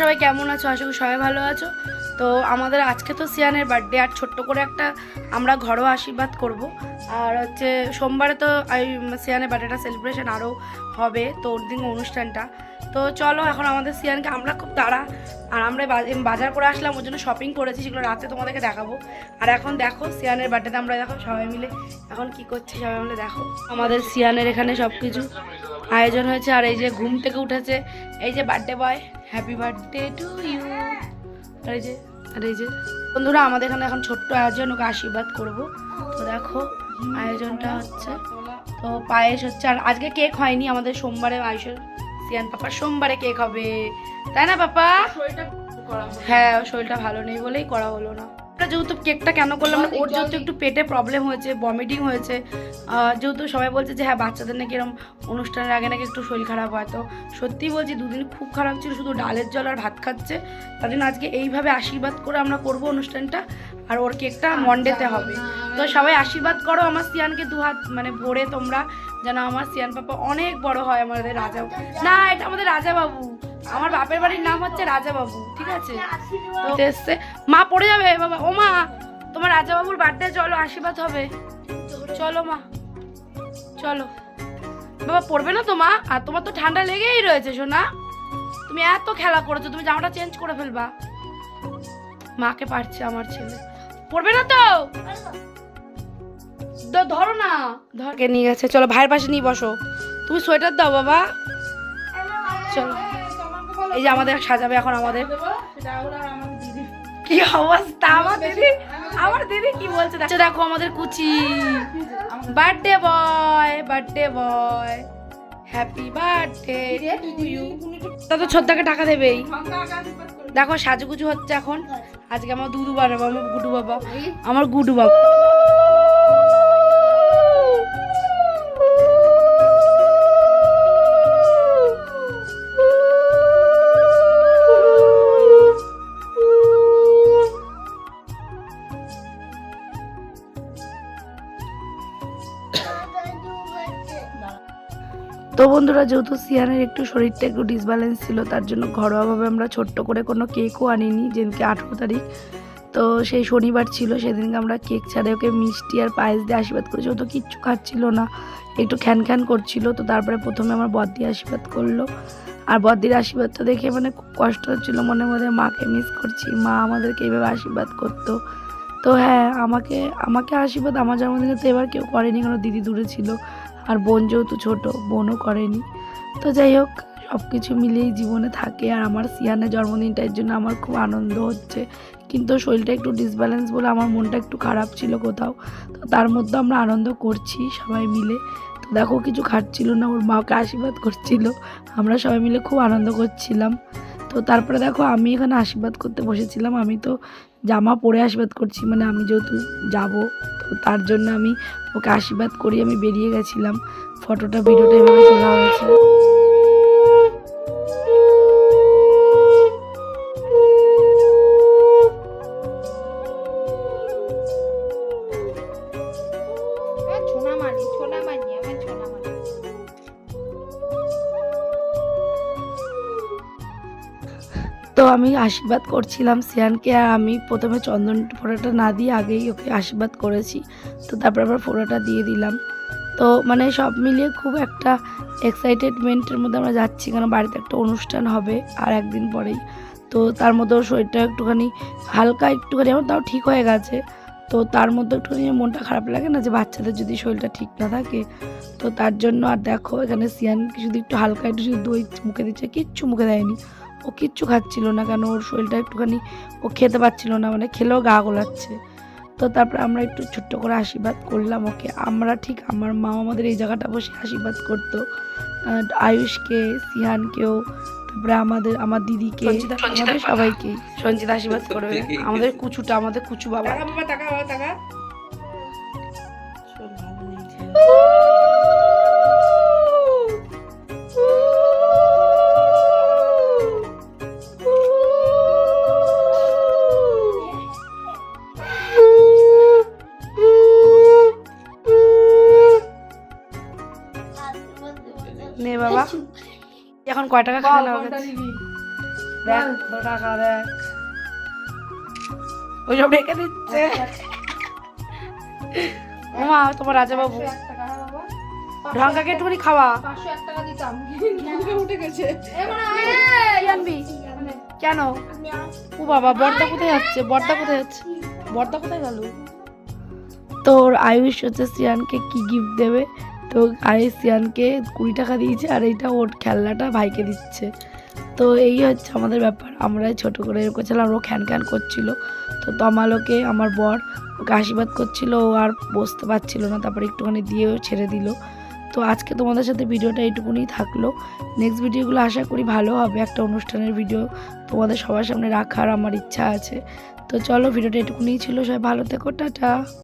সবাই কেমন আছো? আশা করি সবাই ভালো আছো। তো আমাদের আজকে তো সিয়ানের বার্থডে আর ছোট্ট করে একটা আমরা ঘরোয়া আশীর্বাদ করব। আর হচ্ছে সোমবারে তো সিয়ানের বার্থডেটা সেলিব্রেশন আরও হবে, তো ওর দিন অনুষ্ঠানটা। তো চলো এখন আমাদের সিয়ানকে, আমরা খুব তাড়া, আর আমরা বাজার করে আসলাম, ওর জন্য শপিং করেছি, সেগুলো রাতে তোমাদেরকে দেখাবো। আর এখন দেখো সিয়ানের বার্থডেতে আমরা দেখো সবাই মিলে, এখন কি করছি সবাই মিলে দেখো। আমাদের সিয়ানের এখানে সব কিছু আয়োজন হয়েছে, আর এই যে ঘুম থেকে উঠেছে, এই যে birthday boy happy birthday to you আর এই যে আর এই যে বন্ধুরা আমাদের এখানে এখন ছোট্ট আয়োজন ওকে আশীর্বাদ করব। তো দেখো আয়োজনটা হচ্ছে। তো পায়েস হচ্ছে আর আজকে কেক হয়নি আমাদের সোমবারে আয়ুষের সিয়ান পাপার সোমবারে কেক হবে। তাই না পাপা? হ্যাঁ শরীরটা ভালো নেই বলেই করা হলো না। আমরা যেহেতু কেকটা কেন করলাম না ওর যেহেতু একটু পেটে প্রবলেম হয়েছে ভমিটিং হয়েছে যেহেতু সবাই বলছে যে হ্যাঁ বাচ্চাদের নাকি এরকম অনুষ্ঠানের আগে নাকি একটু শরীর খারাপ হয় তো সত্যি বলছি দুদিন খুব খারাপ ছিল শুধু ডালের জল আর ভাত খাচ্ছে তার জন্য আজকে এইভাবে আশীর্বাদ করে আমরা করব অনুষ্ঠানটা আর ওর কেকটা মন্ডেতে হবে। তো সবাই আশীর্বাদ করো আমার সিয়ানকে দু হাত মানে ভরে তোমরা যেন আমার সিয়ান পাপা অনেক বড় হয় আমাদের রাজা না এটা আমাদের রাজা বাবু আমার বাপের বাড়ির নাম হচ্ছে রাজা বাবু ঠিক আছে? তো। এসছে মা পড়ে যাবে বাবা। ও মা তোমার রাজা বাবুর বার্থডে চলো আশীর্বাদ হবে। চলো মা চলো। বাবা পড়বে না তো মা? আর তোমার তো ঠান্ডা লেগেই রয়েছে সোনা। তুমি এত খেলা করেছ তুমি জামাটা চেঞ্জ করে ফেলবা। মাকে পারছে আমার ছেলে। পড়বে না তো? ধরো না। ধরকে নিয়ে গেছে? চলো ভাইয়ের পাশে নিয়ে বসো। তুমি সোয়েটার দাও বাবা। চলো। এই যে আমাদের সাজাবে এখন আমাদের। কি অবস্থা? আমার দিদি আমার দিদি কি বলছে? দেখো আমাদের কুচি। Birthday boy birthday boy happy birthday তা তো ছোদ্দাকে টাকা দেবেই। দেখো, সাজুগুজু হচ্ছে এখন। আজকে আমার দুদু বানাবো, আমার গুডু বাবা। আমার গুডু বাবা। তো বন্ধুরা, যেহেতু সিয়ানের একটু শরীরটা একটু ডিসব্যালেন্স ছিল, তার জন্য ঘরোয়াভাবে আমরা ছোট্ট করে কোনো কেকও আনিনি, যেদিনকে আঠেরো তারিখ। তো সেই শনিবার ছিল, সেদিনকে আমরা কেক ছাড়ে ওকে মিষ্টি আর পায়েস দিয়ে আশীর্বাদ করেছি। ও তো কিচ্ছু খাচ্ছিল না, একটু খ্যান খ্যান করছিল, তো তারপরে প্রথমে আমার বদ্দি আশীর্বাদ করল। আর বদ্দির আশীর্বাদটা দেখে মানে খুব কষ্ট হচ্ছিল, মনে মধ্যে মাকে মিস করছি, মা আমাদেরকে এইভাবে আশীর্বাদ করতো। তো হ্যাঁ আমাকে আমাকে আশীর্বাদ, আমার জন্মদিনে তো এবার কেউ করেনি, কারণ দিদি দূরে ছিল। আর বোন যেহেতু ছোটো, বোনও করেনি। তো যাই হোক সব কিছু মিলিয়েই জীবনে থাকে আর আমার সিয়ানের জন্মদিনটার জন্য আমার খুব আনন্দ হচ্ছে। কিন্তু শরীরটা একটু ডিসব্যালেন্স বলে আমার মনটা একটু খারাপ ছিল কোথাও। তো তার মধ্যে আমরা আনন্দ করছি সবাই মিলে। তো দেখো কিছু খাচ্ছিল না, ওর মাকে আশীর্বাদ করছিল। আমরা সবাই মিলে খুব আনন্দ করছিলাম। তো তারপরে দেখো আমি এখানে আশীর্বাদ করতে বসেছিলাম। আমি তো জামা পরে আশীর্বাদ করছি মানে আমি যেহেতু যাব, তো তার জন্য আমি ওকে আশীর্বাদ করি আমি বেরিয়ে গেছিলাম। ফটোটা, ভিডিওটা এভাবে তোলা হয়েছে। তো আমি আশীর্বাদ করছিলাম সিয়ানকে, আর আমি প্রথমে চন্দন ফোড়াটা না দিয়ে আগেই ওকে আশীর্বাদ করেছি। তো তারপর আবার ফোড়াটা দিয়ে দিলাম। তো মানে সব মিলিয়ে খুব একটা এক্সাইটেডমেন্টের মধ্যে আমরা যাচ্ছি, কারণ বাড়িতে একটা অনুষ্ঠান হবে আর একদিন পরেই। তো তার মধ্যে ওর শরীরটা একটুখানি হালকা একটুখানি, আমার তাও ঠিক হয়ে গেছে। তো তার মধ্যে একটুখানি মনটা খারাপ লাগে না যে বাচ্চাদের যদি শরীরটা ঠিক না থাকে? তো তার জন্য আর দেখো এখানে সিয়ানকে শুধু একটু হালকা একটু শুধু দই মুখে দিচ্ছে, কিচ্ছু মুখে দেয়নি। ও কিচ্ছু খাচ্ছিল না কেন? ওর শরীরটা একটুখানি ও খেতে পারছিল না মানে খেলেও গা গোলাচ্ছে। তো তারপরে আমরা একটু ছোট্ট করে আশীর্বাদ করলাম ওকে। আমরা ঠিক আমার মা আমাদের এই জায়গাটা বসে আশীর্বাদ করতো। আয়ুষকে সিহানকেও তারপরে আমাদের আমার দিদিকে আমাদের সবাইকে সঞ্জিত আশীর্বাদ করবে আমাদের কুচুটা আমাদের কুচু বাবা। বাবা টাকা বাবা। এখন কয় টাকা খাওয়া হবে? দেখ কত টাকা দেখ ওইসব রেখে দিচ্ছে। মা তোমার রাজা বাবু। ঢাকাকে একটুখানি খাওয়া। কেন? ও বাবা বর্দা কোথায় যাচ্ছে? বর্দা কোথায় যাচ্ছে? বর্দা কোথায় গেল? তোর আয়ুষ হচ্ছে সিয়ানকে কি গিফট দেবে? তো আয়ুষ সিয়ানকে কুড়ি টাকা দিয়েছে আর এইটা ওর খেলনাটা ভাইকে দিচ্ছে। তো এই হচ্ছে আমাদের ব্যাপার। আমরা ছোট করে এরকম ছিলাম, ও খ্যান খ্যান করছিল। তো তমালোকে আমার বর ওকে আশীর্বাদ করছিল, ও আর বসতে পারছিল না। তারপরে একটুখানি দিয়েও ছেড়ে দিল। তো আজকে তোমাদের সাথে ভিডিওটা এইটুকুনি থাকল। নেক্সট ভিডিওগুলো আশা করি ভালো হবে। একটা অনুষ্ঠানের ভিডিও তোমাদের সবার সামনে রাখার আমার ইচ্ছা আছে। তো চলো ভিডিওটা এটুকুনি ছিল। সবাই ভালো থেকো, টাটা।